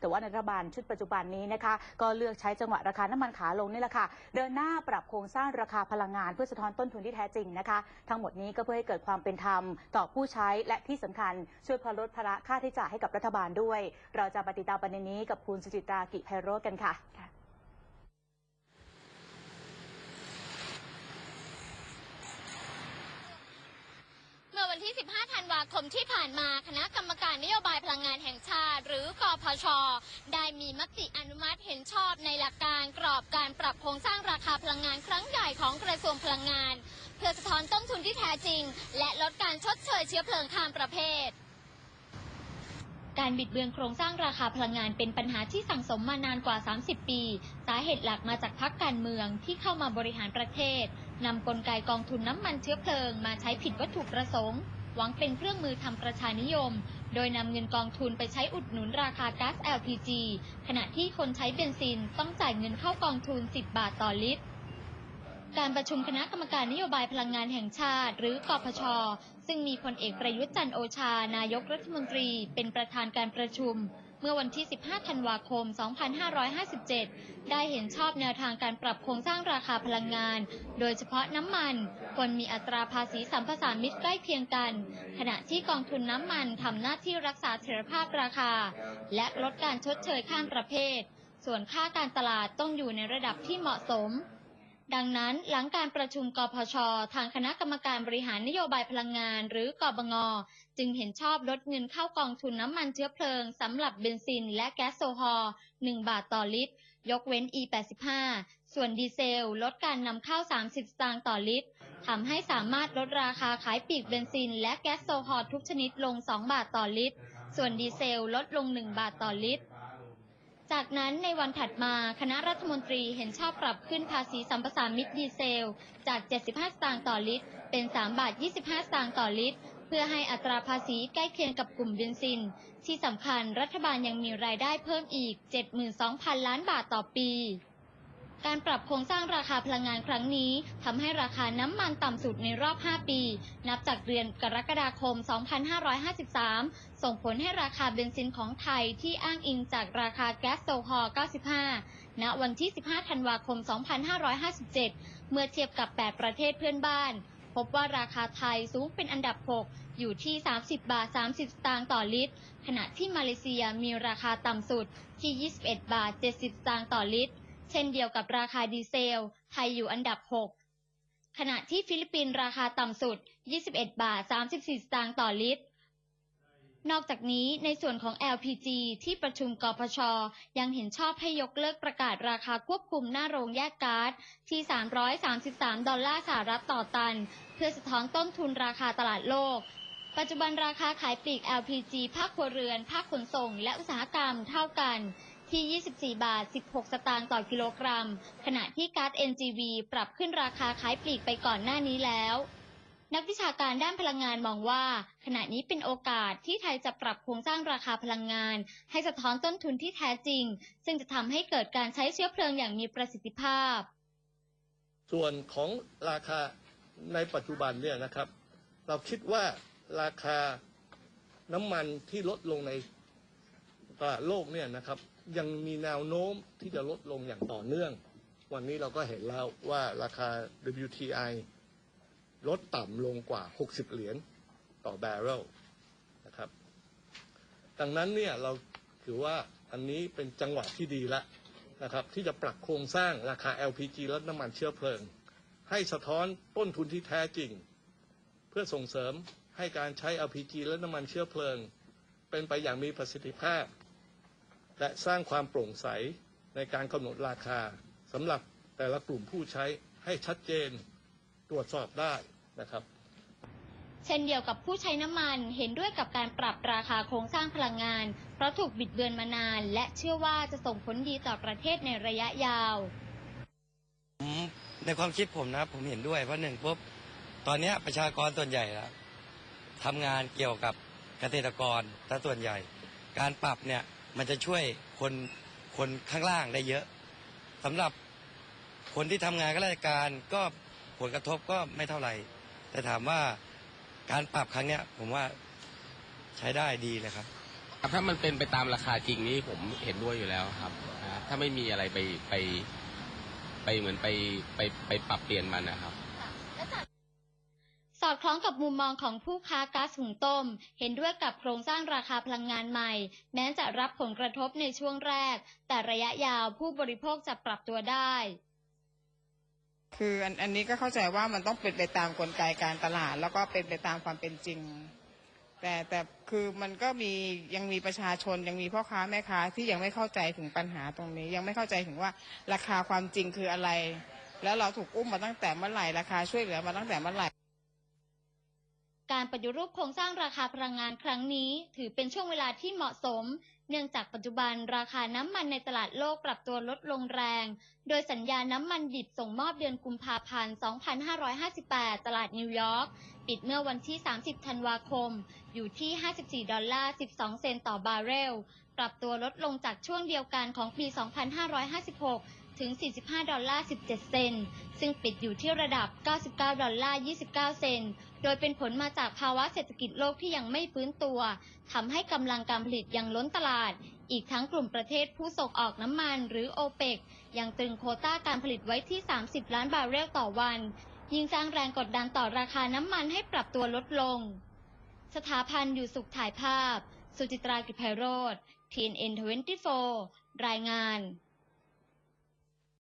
แต่ว่ารัฐบาลชุดปัจจุบันนี้นะคะก็เลือกใช้จังหวะราคาน้ำมันขาลงนี่แหละค่ะ เดินหน้าปรับโครงสร้างราคาพลังงานเพื่อสะท้อนต้นทุนที่แท้จริงนะคะ ทั้งหมดนี้ก็เพื่อให้เกิดความเป็นธรรมต่อผู้ใช้และที่สำคัญช่วยพอลดภาระค่าใช้จ่ายให้กับรัฐบาลด้วย เราจะปฏิดตามประเด็นนี้กับคุณสุจิตรากิไพโรจน์กันค่ะ เมื่อ วันที่ 15 ธันวาคมที่ผ่านมา คณะกรรมการนโยบายพลังงานแห่งชาติ หรือกพช ได้มีมติอนุมัติเห็นชอบในหลักการกรอบการปรับโครงสร้างราคาพลังงานครั้งใหญ่ของกระทรวงพลังงาน เพื่อสะท้อนต้นทุนที่แท้จริง และลดการชดเชยเชื้อเพลิงข้ามประเภทการบิดเบือนโครงสร้างราคาพลังงานเป็นปัญหาที่สั่งสมมานานกว่า 30 ปี สาเหตุหลักมาจากพรรคการเมืองที่เข้ามาบริหารประเทศ นำกลไกกองทุนน้ำมันเชื้อเพลิงมาใช้ผิดวัตถุประสงค์ หวังเป็นเครื่องมือทำประชานิยม โดยนำเงินกองทุนไปใช้อุดหนุนราคาก๊าซ LPG ขณะที่คนใช้เบนซินต้องจ่ายเงินเข้ากองทุน 10 บาทต่อลิตรการประชุมคณะกรรมการนโยบายพลังงานแห่งชาติ หรือกพช ซึ่งมีพลเอกประยุทธ์จันโอชา นายกรัฐมนตรี เป็นประธานการประชุม เมื่อวันที่ 15 ธันวาคม 2557 ได้เห็นชอบแนวทางการปรับโครงสร้างราคาพลังงาน โดยเฉพาะน้ำมัน ควรมีอัตราภาษีสัมปทานมิตรใกล้เคียงกัน ขณะที่กองทุนน้ำมันทำหน้าที่รักษาเสถียรภาพราคา และลดการชดเชยข้ามประเภท ส่วนค่าการตลาดต้องอยู่ในระดับที่เหมาะสม ดังนั้นหลังการประชุมกพช ทางคณะกรรมการบริหารนโยบายพลังงาน หรือกบง จึงเห็นชอบลดเงินเข้ากองทุนน้ำมันเชื้อเพลิงสำหรับเบนซินและแก๊สโซฮอล์1บาทต่อลิตร ยกเว้น E85 ส่วนดีเซลลดการนำเข้า 30 สตางค์ต่อลิตรทำให้สามารถลดราคาขายปลีกเบนซิน และแก๊สโซฮอล์ทุกชนิดลง 2 บาทต่อลิตร ส่วนดีเซลลดลง 1 บาทต่อลิตร จากนั้นในวันถัดมาคณะรัฐมนตรีเห็นชอบปรับขึ้นภาษีสัมปทานมิตรดีเซล จาก 75 สตางค์ต่อลิตร เป็น 3 บาท 25 สตางค์ต่อลิตร เพื่อให้อัตราภาษีใกล้เคียงกับกลุ่มเบนซิน ที่สำคัญรัฐบาลยังมีรายได้เพิ่มอีก 72,000 ล้านบาทต่อปี การปรับโครงสร้างราคาพลังงานครั้งนี้ทำให้ราคาน้ำมันต่ำสุดในรอบ 5 ปี นับจากเดือนกรกฎาคม 2553 ส่งผลให้ราคาเบนซินของไทยที่อ้างอิงจากราคาแก๊สโซฮอล์95 ณ วันที่ 15 ธันวาคม 2557 เมื่อเทียบกับ 8 ประเทศเพื่อนบ้าน พบว่าราคาไทยสูงเป็นอันดับ 6 อยู่ที่ 30 บาท 30 สตางค์ต่อลิตร ขณะที่มาเลเซียมีราคาต่ำสุดที่ 21 บาท 70 สตางค์ต่อลิตร เช่นเดียวกับราคาดีเซล ไทยอยู่อันดับ 6 ขณะที่ฟิลิปปินส์ราคาต่ำสุด 21 บาท 34 สตางค์ต่อลิตร นอกจากนี้ในส่วนของ LPG ที่ประชุมกพช ยังเห็นชอบให้ยกเลิกประกาศราคาควบคุมหน้าโรงแยกก๊าซที่ 333 ดอลลาร์สหรัฐต่อตัน เพื่อสะท้อนต้นทุนราคาตลาดโลกปัจจุบันราคาขายปลีก LPG ภาคครัวเรือน ภาคขนส่ง และอุตสาหกรรมเท่ากัน ที่ 24 บาท 16 สตางค์ต่อกิโลกรัม ขณะที่ก๊าซ NGV ปรับขึ้นราคาขายปลีกไปก่อนหน้านี้แล้ว นักวิชาการด้านพลังงานมองว่า ขณะนี้เป็นโอกาสที่ไทยจะปรับโครงสร้างราคาพลังงาน ให้สะท้อนต้นทุนที่แท้จริง ซึ่งจะทำให้เกิดการใช้เชื้อเพลิงอย่างมีประสิทธิภาพ ส่วนของราคาในปัจจุบันเนี่ยนะครับ เราคิดว่าราคาน้ำมันที่ลดลงใน โลกเนี่ยนะครับยังมีแนวโน้มที่จะลดลงอย่างต่อเนื่อง วันนี้เราก็เห็นแล้วว่าราคา WTI ลดต่ำลงกว่า 60 เหรียญต่อแบเรลนะครับ ดังนั้นเนี่ยเราถือว่าอันนี้เป็นจังหวะที่ดีแล้วนะครับ ที่จะปรับโครงสร้างราคา LPG และน้ำมันเชื้อเพลิง ให้สะท้อนต้นทุนที่แท้จริง เพื่อส่งเสริมให้การใช้ LPG และน้ำมันเชื้อเพลิง เป็นไปอย่างมีประสิทธิภาพ และสร้างความโปร่งใสในการกำหนดราคาสำหรับแต่ละกลุ่มผู้ใช้ให้ชัดเจนตรวจสอบได้นะครับ เช่นเดียวกับผู้ใช้น้ำมันเห็นด้วยกับการปรับราคาโครงสร้างพลังงาน เพราะถูกบิดเบือนมานาน และเชื่อว่าจะส่งผลดีต่อประเทศในระยะยาวผมในความคิดผมนะผมเห็นด้วยเพราะหนึ่งปุ๊บตอนเนี้ยประชากรส่วนใหญ่ละทำงานเกี่ยวกับเกษตรกรถ้าส่วนใหญ่ การปรับเนี่ย มันจะช่วยคนคนข้างล่างได้เยอะสำหรับคนที่ทำงานข้าราชการก็ผลกระทบก็ไม่เท่าไหร่ แต่ถามว่าการปรับครั้งเนี้ยผมว่าใช้ได้ดีเลยครับ ถ้ามันเป็นไปตามราคาจริงนี่ผมเห็นด้วยอยู่แล้วครับถ้าไม่มีอะไรไปไปไปเหมือนไปไปไปปรับเปลี่ยนมันนะครับ คล้องกับมุมมองของผู้ค้าก๊าซหุงต้ม เห็นด้วยกับโครงสร้างราคาพลังงานใหม่ แม้จะรับผลกระทบในช่วงแรก แต่ระยะยาวผู้บริโภคจะปรับตัวได้คืออันอันนี้ก็เข้าใจว่ามันต้องเป็นไปตามกลไกการตลาด แล้วก็เป็นไปตามความเป็นจริง แต่แต่คือมันก็มียังมีประชาชนยังมีพ่อค้าแม่ค้าที่ยังไม่เข้าใจถึงปัญหาตรงนี้ ยังไม่เข้าใจถึงว่าราคาความจริงคืออะไร แล้วเราถูกอุ้มมาตั้งแต่เมื่อไหร่ราคาช่วยเหลือมาตั้งแต่เมื่อไหร่ การปฏิรูปโครงสร้างราคาพลังงานครั้งนี้ ถือเป็นช่วงเวลาที่เหมาะสม เนื่องจากปัจจุบันราคาน้ำมันในตลาดโลกปรับตัวลดลงแรง โดยสัญญาน้ำมันดิบส่งมอบเดือนกุมภาพันธ์ 2558 ตลาดนิวยอร์กปิดเมื่อวันที่ 30 ธันวาคม อยู่ที่ 54 ดอลลาร์ 12 เซนต์ต่อบาร์เรล ปรับตัวลดลงจากช่วงเดียวกันของปี 2556 ถึง 45 ดอลลาร์ 17 เซนต์ซึ่งปิดอยู่ที่ระดับ 99 ดอลลาร์ 29 เซนต์ โดยเป็นผลมาจากภาวะเศรษฐกิจโลกที่ยังไม่ฟื้นตัวทำให้กำลังการผลิตยังล้นตลาด อีกทั้งกลุ่มประเทศผู้ส่งออกน้ำมันหรือโอเปกยังตรึงโคต้าการผลิตไว้ที่ 30 ล้านบาร์เรลต่อวัน ยิ่งสร้างแรงกดดันต่อราคาน้ำมันให้ปรับตัวลดลง สถาพันธ์อยู่สุขถ่ายภาพ สุจิตรากิจไพโรธ TNN 24 รายงาน